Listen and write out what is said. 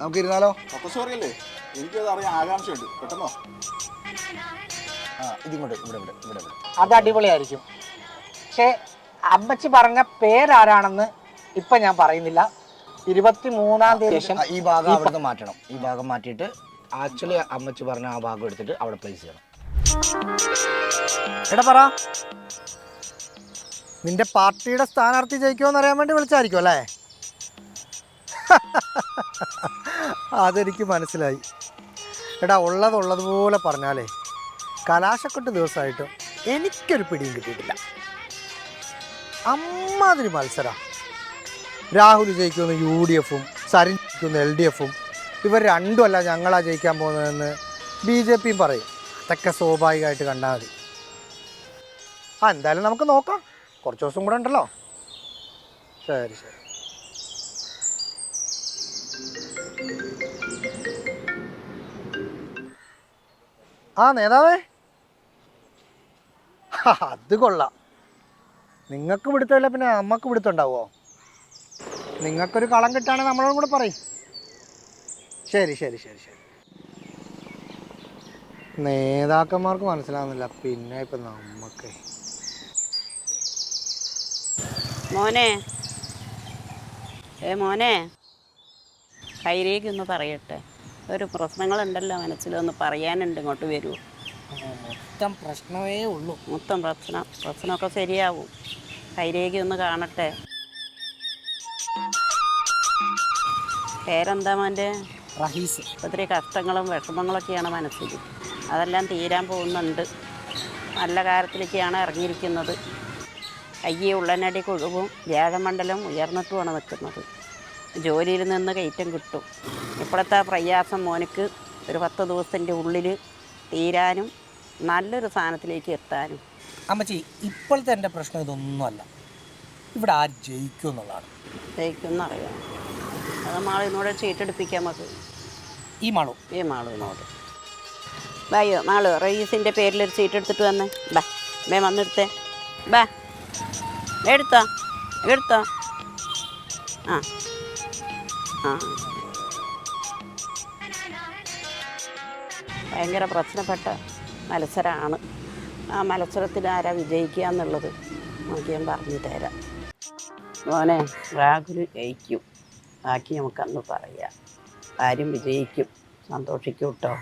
നമുക്ക് ഇരുന്നാലോ അല്ലേ? എനിക്കത് അറിയാൻ ആകാംക്ഷയുണ്ട്. പെട്ടെന്നോ? ആ ഇതിങ്ങോട്ട് ഇവിടെ ഇവിടെ ഇവിടെ ഇവിടെ. അത് അടിപൊളിയായിരിക്കും. പക്ഷേ അമ്മച്ചി പറഞ്ഞ പേരാരാണെന്ന് ഇപ്പൊ ഞാൻ പറയുന്നില്ല. ഇരുപത്തി മൂന്നാം തീയതി ശേഷം ആ, ഈ ഭാഗം അവിടുന്ന് മാറ്റണം. ഈ ഭാഗം മാറ്റിയിട്ട് ആക്ച്വലി അമ്മച്ചി പറഞ്ഞ ആ ഭാഗം എടുത്തിട്ട് അവിടെ പ്ലേസ് ചെയ്യണം. എടാ പറ. നിന്റെ പാർട്ടിയുടെ സ്ഥാനാർത്ഥി ജയിക്കുമെന്ന് അറിയാൻ വേണ്ടി വിളിച്ചായിരിക്കും അല്ലേ? അതെനിക്ക് മനസ്സിലായി. എടാ ഉള്ളതുള്ളതുപോലെ പറഞ്ഞാലേ കലാശക്കൊട്ട് ദിവസമായിട്ടും എനിക്കൊരു പിടിയും കിട്ടിയിട്ടില്ല. അമ്മാതിരി മത്സരം. രാഹുൽ ജയിക്കുന്ന യു ഡി എഫും സരിൻ ജയിക്കുന്ന എൽ ഡി എഫും ഇവർ രണ്ടുമല്ല ഞങ്ങളാ ജയിക്കാൻ പോകുന്നതെന്ന് ബി ജെ പിയും പറയും. അതൊക്കെ സ്വാഭാവികമായിട്ട് കണ്ടാൽ മതി. ആ എന്തായാലും നമുക്ക് നോക്കാം. കുറച്ച് ദിവസം കൂടെ ഉണ്ടല്ലോ. ശരി ശരി. ആ നേതാവേ. അത് കൊള്ളാം. നിങ്ങൾക്ക് പിടുത്തമില്ല പിന്നെ അമ്മയ്ക്ക് പിടുത്തമുണ്ടാവുമോ നിങ്ങൾക്കൊരു കളം കിട്ടുകയാണെങ്കിൽ നമ്മളോടും കൂടെ പറയും. ശരി ശരി ശരി ശരി. നേതാക്കന്മാർക്ക് മനസ്സിലാവുന്നില്ല പിന്നെ ഇപ്പം നമുക്ക് മോനെ. ഏ മോനെ. കൈരേക്ക് ഒന്ന് പറയട്ടെ. ഒരു പ്രശ്നങ്ങളുണ്ടല്ലോ മനസ്സിലൊന്ന് പറയാനുണ്ട് ഇങ്ങോട്ട് വരുമോ മൊത്തം പ്രശ്നമേ ഉള്ളൂ. മൊത്തം പ്രശ്നം പ്രശ്നമൊക്കെ ശരിയാവും. കൈരേഖ ഒന്ന് കാണട്ടെ. പേരെന്താ മോന്റെ? റഹീസ്. ഒത്തിരി കഷ്ടങ്ങളും വിഷമങ്ങളൊക്കെയാണ് മനസ്സിൽ. അതെല്ലാം തീരാൻ പോകുന്നുണ്ട്. നല്ല കാര്യത്തിലേക്കാണ് ഇറങ്ങിയിരിക്കുന്നത്. കയ്യെ ഉള്ളനടി കൊഴുവും വ്യാഴമണ്ഡലം ഉയർന്നിട്ടുമാണ് നിൽക്കുന്നത്. ജോലിയിൽ നിന്ന് കയറ്റം കിട്ടും. ഇപ്പോഴത്തെ പ്രയാസം മോനക്ക് ഒരു പത്ത് ദിവസത്തിന്റെ ഉള്ളിൽ തീരാനും നല്ലൊരു സ്ഥാനത്തിലേക്ക് എത്താനും. അമ്മച്ചി ഇപ്പോഴത്തെ എന്റെ പ്രശ്നം ഇതൊന്നുമല്ല ഇവിടെ ആര് ജയിക്കും എന്നുള്ളതാണ്. ജയിക്കും എന്നറിയാം അത് മാളിനോട് ചീട്ടെടുപ്പിക്കാൻ നമുക്ക്. ഈ മാളു. ഈ മാളുവിനോട് ബായോ മാളു റയീസിന്റെ പേരിലൊരു സീറ്റ് എടുത്തിട്ട് വന്നേ. ബാ ബേ വന്നെടുത്തേ. ബാ എടുത്തോ എടുത്തോ. ആ. ഭയങ്കര പ്രശ്നപ്പെട്ട മത്സരമാണ് ആ മത്സരത്തിൽ ആരാ വിജയിക്കുക എന്നുള്ളത് നമുക്ക് ഞാൻ പറഞ്ഞു തരാം. മോനെ രാഹുൽ ജയിക്കും. ബാക്കി നമുക്കന്ന് പറയാം. ആരും വിജയിക്കും. സന്തോഷിക്കൂട്ടോ കേട്ടോ